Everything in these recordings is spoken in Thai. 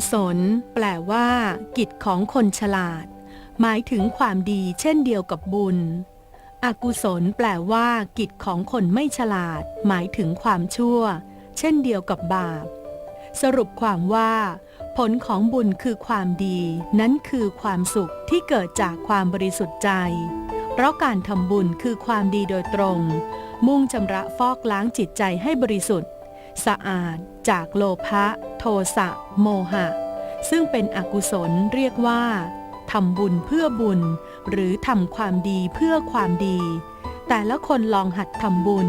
กุศล แปลว่า กิจของคนฉลาด หมายถึงความดีเช่นเดียวกับบุญ อกุศล แปลว่า กิจของคนไม่ฉลาด หมายถึงความชั่ว เช่นเดียวกับบาป สรุปความว่า ผลของบุญคือความดี นั้นคือความสุขที่เกิดจากความบริสุทธิ์ใจ เพราะการทำบุญคือความดีโดยตรง มุ่งชำระฟอกล้างจิตใจให้บริสุทธิ์ สะอาดจากโลภะ สะ โมหะ ซึ่งเป็นอกุศลเรียกว่าทำบุญเพื่อบุญ หรือทำความดีเพื่อความดี แต่ละคนลองหัดทำบุญ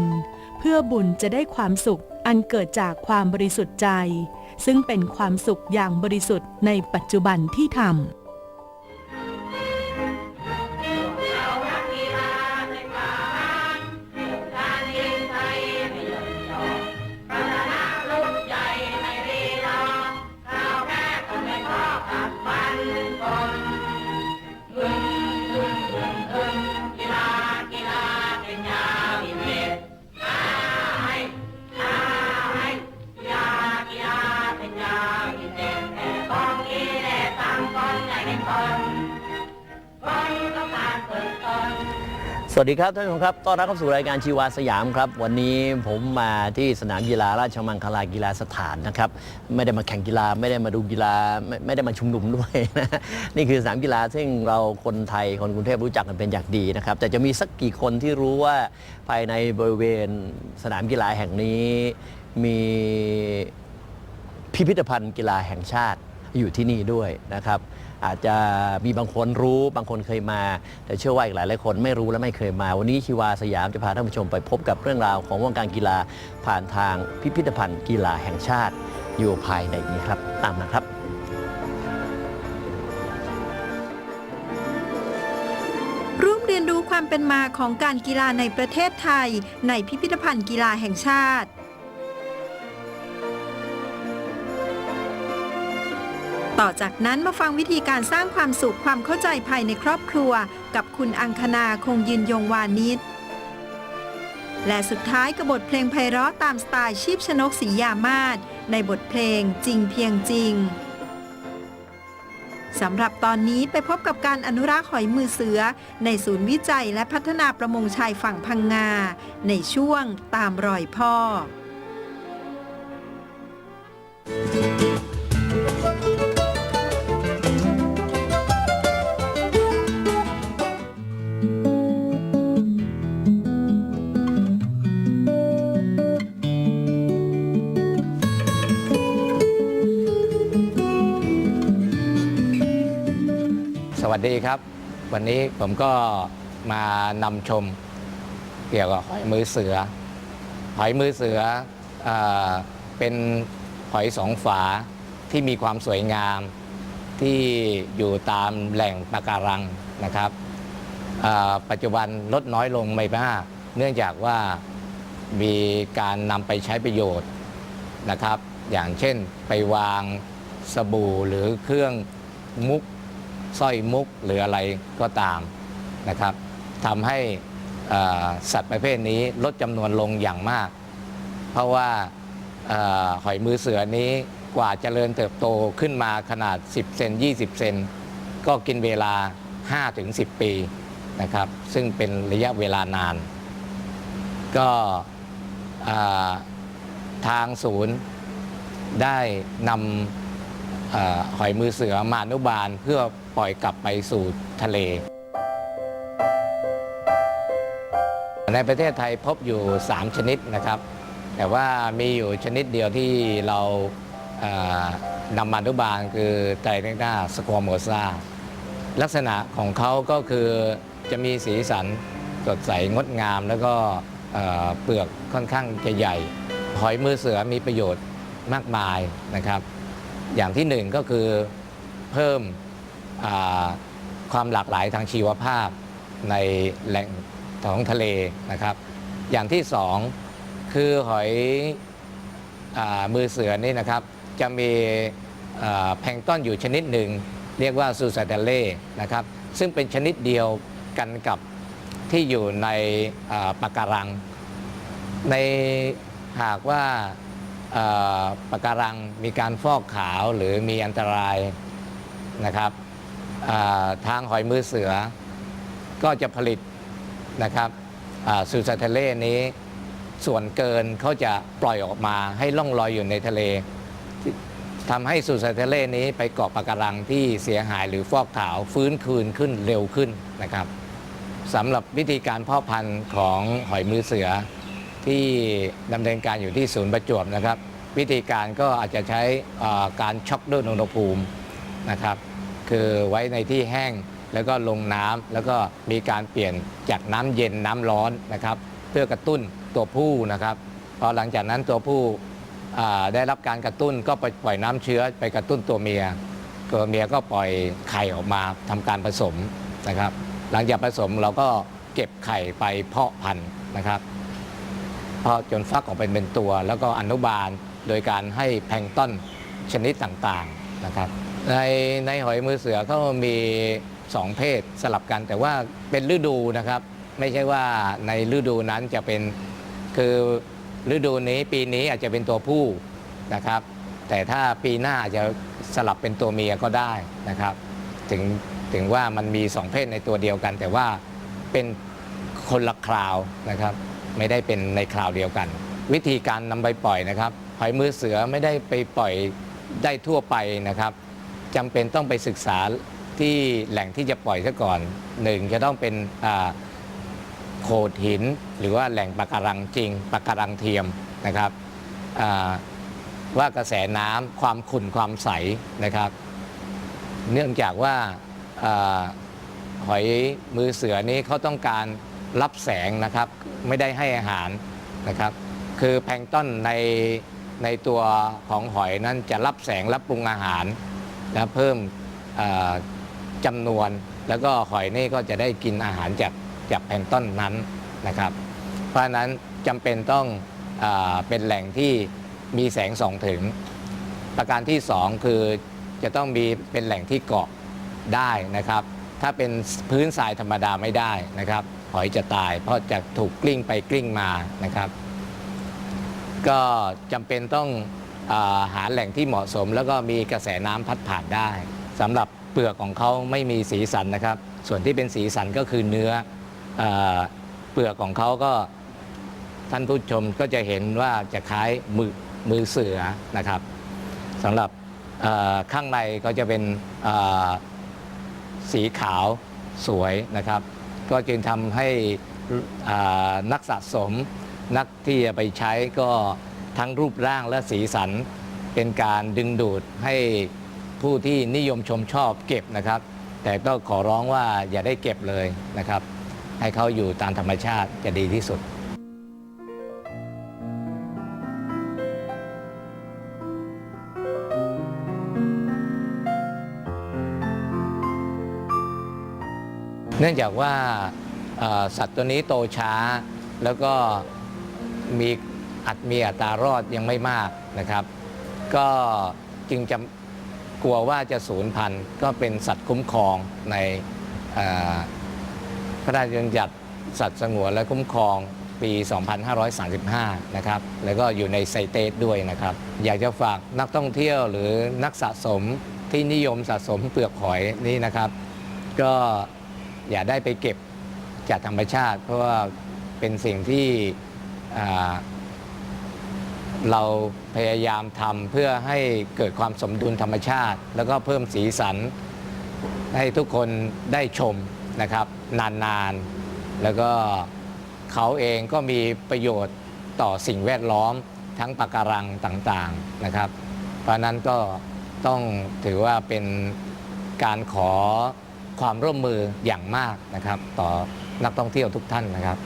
เพื่อบุญจะได้ความสุขอันเกิดจากความบริสุทธิ์ใจ ซึ่งเป็นความสุขอย่างบริสุทธิ์ในปัจจุบันที่ทำ วัสดีครับท่านผู้ชมครับ ต้อนรับเข้าสู่รายการชีวาสยามครับ วันนี้ผมมาที่สนามกีฬาราชมังคลากีฬาสถานนะครับ ไม่ได้มาแข่งกีฬาไม่ได้มาดูกีฬาไม่ไม่ได้มาชุมนุมด้วยนะ นี่คือสนามกีฬาซึ่งเราคนไทยคนกรุงเทพรู้จักกันเป็นอย่างดีนะครับ แต่จะมีสักกี่คนที่รู้ว่าภายในบริเวณสนามกีฬาแห่งนี้มีพิพิธภัณฑ์กีฬาแห่งชาติ อยู่ที่นี่ด้วยนะครับ อาจจะมีบางคนรู้บางคนเคยมา แต่เชื่อว่าอีกหลายหลายคนไม่รู้และไม่เคยมา วันนี้ชีวาสยามจะพาท่านผู้ชมไปพบกับเรื่องราวของวงการกีฬาผ่านทางพิพิธภัณฑ์กีฬาแห่งชาติอยู่ภายในนี้ครับ ตามมาครับร่วมเรียนรู้ความเป็นมาของการกีฬาในประเทศไทย ในพิพิธภัณฑ์กีฬาแห่งชาติ ต่อจากนั้นมาฟังวิธีการสร้างความสุขความเข้าใจภายในครอบครัว กับคุณอังคณาคงยืนยงวานิชและสุดท้ายกับบทเพลงไพเราะตามสไตล์ชีพชนกศรียามาศในบทเพลงจริงเพียงจริงสำหรับตอนนี้ไปพบกับการอนุรักษ์หอยมือเสือ ในศูนย์วิจัยและพัฒนาประมงชายฝั่งพังงา ในช่วงตามรอยพ่อ วัสดีครับ วันนี้ผมก็มานำชมเกี่ยวกับหอยมือเสือ หอยมือเสืออเป็นหอยสองฝาที่มีความสวยงามที่อยู่ตามแหล่งปะการังนะครับปัจจุบันลดน้อยลงไม่มาก เนื่องจากว่ามีการนำไปใช้ประโยชน์นะครับ อย่างเช่นไปวางสบู่หรือเครื่องมุก สร้อยมุกหรืออะไรก็ตามนะครับทำให้สัตว์ประเภทนี้ลดจำนวนลงอย่างมาก เพราะว่าอหอยมือเสือนี้กว่าจเจริญเติบโตขึ้นมาขนาด 10 เซน 20 เซน ก็กินเวลา 5-10 ปีนะครับ ซึ่งเป็นระยะเวลานาน ก็ทางศูนย์ได้นำ หอยมือเสือมาอนุบาลเพื่อปล่อยกลับไปสู่ทะเล ในประเทศไทยพบอยู่ 3 ชนิดนะครับ แต่ว่ามีอยู่ชนิดเดียวที่เรานำมาอนุบาลคือไตรเนกนาสควอโมซาลักษณะของเขาก็คือจะมีสีสันสดใสงดงาม แล้วก็เปลือกค่อนข้างจะใหญ่ หอยมือเสือมีประโยชน์มากมายนะครับ อย่างที่หนึ่งก็คือเพิ่มความหลากหลายทางชีวภาพในแหล่งท้องทะเลนะครับ อย่างที่สองคือหอยอมือเสือนี่นะครับ จะมีแพงต้นอยู่ชนิดหนึ่ง เรียกว่าซูซาเดเล่นะครับ ซึ่งเป็นชนิดเดียวกันกับที่อยู่ในอ่าปะการัง ในหากว่า ปะการังมีการฟอกขาวหรือมีอันตรายนะครับทางหอยมือเสือ ก็จะผลิตนะครับอ่าสู่สัตว์ทะเลนี้ส่วนเกินเขาจะปล่อยออกมาให้ล่องลอยอยู่ในทะเลทำให้สู่สัตว์ทะเลนี้ไปเกาะปะการังที่เสียหายหรือฟอกขาวฟื้นคืนขึ้นเร็วขึ้นนะครับสำหรับวิธีการพาะพันธุ์ของหอยมือเสือ ที่ดำเนินการอยู่ที่ศูนย์ประจวบนะครับ วิธีการก็อาจจะใช้การช็อกด้วยอุณหภูมินะครับ คือไว้ในที่แห้งแล้วก็ลงน้ำแล้วก็มีการเปลี่ยนจากน้ำเย็นน้ำร้อนนะครับ เพื่อกระตุ้นตัวผู้นะครับพอหลังจากนั้นตัวผู้ได้รับการกระตุ้นก็ไปปล่อยน้ำเชื้อไปกระตุ้นตัวเมีย ตัวเมียก็ปล่อยไข่ออกมาทำการผสมนะครับ หลังจากผสมเราก็เก็บไข่ไปเพาะพันธุ์นะครับ พาะจนฟักออกเป็นเป็นตัว แล้วก็อนุบาลโดยการให้แพลงต้นชนิดต่างๆนะครับ ในในหอยมือเสือเขามีสองเพศสลับกันแต่ว่าเป็นฤดูนะครับ ไม่ใช่ว่าในฤดูนั้นจะเป็นคือฤดูนี้ปีนี้อาจจะเป็นตัวผู้นะครับ แต่ถ้าปีหน้าอาจจะสลับเป็นตัวเมียก็ได้นะครับ ถึงถึงว่ามันมีสองเพศในตัวเดียวกัน แต่ว่าเป็นคนละคราวนะครับ ไม่ได้เป็นในคราวเดียวกัน วิธีการนำไปปล่อยนะครับหอยมือเสือไม่ได้ไปปล่อยได้ทั่วไปนะครับจำเป็นต้องไปศึกษาที่แหล่งที่จะปล่อยซะก่อนหนึ่งจะต้องเป็นโขดหิน หรือว่าแหล่งปะการังจริงปะการังเทียมนะครับว่ากระแสน้ำความขุ่นความใสนะครับ เนื่องจากว่าอาหอยมือเสือนี้เขาต้องการ รับแสงนะครับ ไม่ได้ให้อาหารนะครับ คือแพลงต้นในในตัวของหอยนั้นจะรับแสงรับปรุงอาหารและเพิ่มอ่าจำนวน แล้วก็หอยนี่ก็จะได้กินอาหารจากจากแพลงต้นนั้นนะครับ เพราะฉะนั้นจำเป็นต้องอเป็นแหล่งที่มีแสงส่องถึง ประการที่ 2 คือจะต้องมีเป็นแหล่งที่เกาะได้นะครับ ถ้าเป็นพื้นทรายธรรมดาไม่ได้นะครับ หอยจะตาย เพราะจะถูกกลิ้งไปกลิ้งมานะครับ ก็จำเป็นต้องอาหาแหล่งที่เหมาะสม แล้วก็มีกระแสน้ำพัดผ่านได้สำหรับเปลือกของเขาไม่มีสีสันนะครับ ส่วนที่เป็นสีสันก็คือเนื้ออเปลือกของเขาก็ท่านผู้ชมก็จะเห็นว่าจะคล้ายมือมือเสือนะครับสำหรับข้างในก็จะเป็น สีขาวสวยนะครับ ก็จึงทำให้นักสะสมนักที่จะไปใช้ก็ทั้งรูปร่างและสีสัน เป็นการดึงดูดให้ผู้ที่นิยมชมชอบเก็บนะครับ แต่ต้องขอร้องว่าอย่าได้เก็บเลยนะครับ ให้เขาอยู่ตามธรรมชาติจะดีที่สุด เนื่องจากว่าสัตว์ตัวนี้โตช้า แล้วก็มีอัดมีอัตรารอดยังไม่มากนะครับ ก็จึงจะกลัวว่าจะสูญพันธุ์ก็เป็นสัตว์คุ้มครองในพระราชบัญญัติสัตว์สงวนและคุ้มครองปี 2535 นะครับ แล้วก็อยู่ในไซเตสด้วยนะครับ อยากจะฝากนักท่องเที่ยวหรือนักสะสมที่นิยมสะสมเปลือกหอยนี่นะครับ ก็ อย่าได้ไปเก็บจากธรรมชาติ เพราะว่าเป็นสิ่งที่เราพยายามทำเพื่อให้เกิดความสมดุลธรรมชาติ แล้วก็เพิ่มสีสัน ให้ทุกคนได้ชมนะครับ นานๆ แล้วก็เขาเองก็มีประโยชน์ต่อสิ่งแวดล้อมทั้งปะการังต่างๆนะครับ เพราะนั้นก็ต้องถือว่าเป็นการขอ ความร่วมมืออย่างมากนะครับ ต่อนักท่องเที่ยวทุกท่านนะครับ